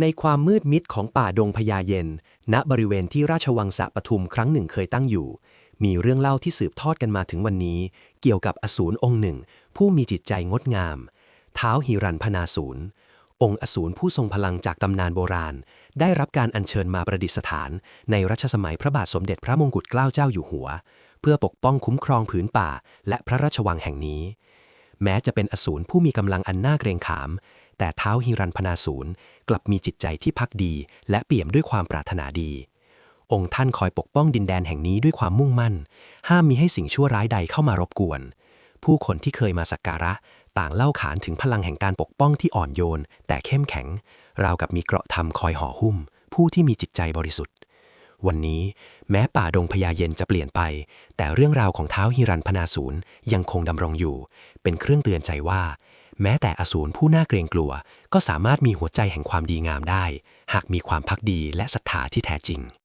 ในความมืดมิดของป่าดงพญาเย็น ณบริเวณที่ราชวังสะปทุมครั้งหนึ่งเคยตั้งอยู่ มีเรื่องเล่าที่สืบทอดกันมาถึงวันนี้ เกี่ยวกับอสูรองค์หนึ่ง ผู้มีจิตใจงดงาม เท้าหิรันพนาสูรองค์อสูรผู้ทรงพลังจากตำนานโบราณ ได้รับการอัญเชิญมาประดิษฐาน ในรัชสมัยพระบาทสมเด็จพระมงกุฎเกล้าเจ้าอยู่หัว เพื่อปกป้องคุ้มครองผืนป่า และพระราชวังแห่งนี้ แม้จะเป็นอสูรผู้มีกำลังอันน่าเกรงขาม แต่เท้าฮิรันพนาสูรกลับมีจิตใจที่พักดี และเปี่ยมด้วยความปรารถนาดี องค์ท่านคอยปกป้องดินแดนแห่งนี้ด้วยความมุ่งมั่น ห้ามมีให้สิ่งชั่วร้ายใดเข้ามารบกวน ผู้คนที่เคยมาสักการะ ต่างเล่าขานถึงพลังแห่งการปกป้องที่อ่อนโยน แต่เข้มแข็ง ราวกับมีเกราะธรรมคอยห่อหุ้ม ผู้ที่มีจิตใจบริสุทธิ์ วันนี้แม้ป่าดงพญาเย็นจะเปลี่ยนไป แต่เรื่องราวของเท้าฮิรันพนาสูรยังคงดำรงอยู่ เป็นเครื่องเตือนใจว่า แม้แต่อสูรผู้น่าเกรงกลัว ก็สามารถมีหัวใจแห่งความดีงามได้ หากมีความพักดีและศรัทธาที่แท้จริง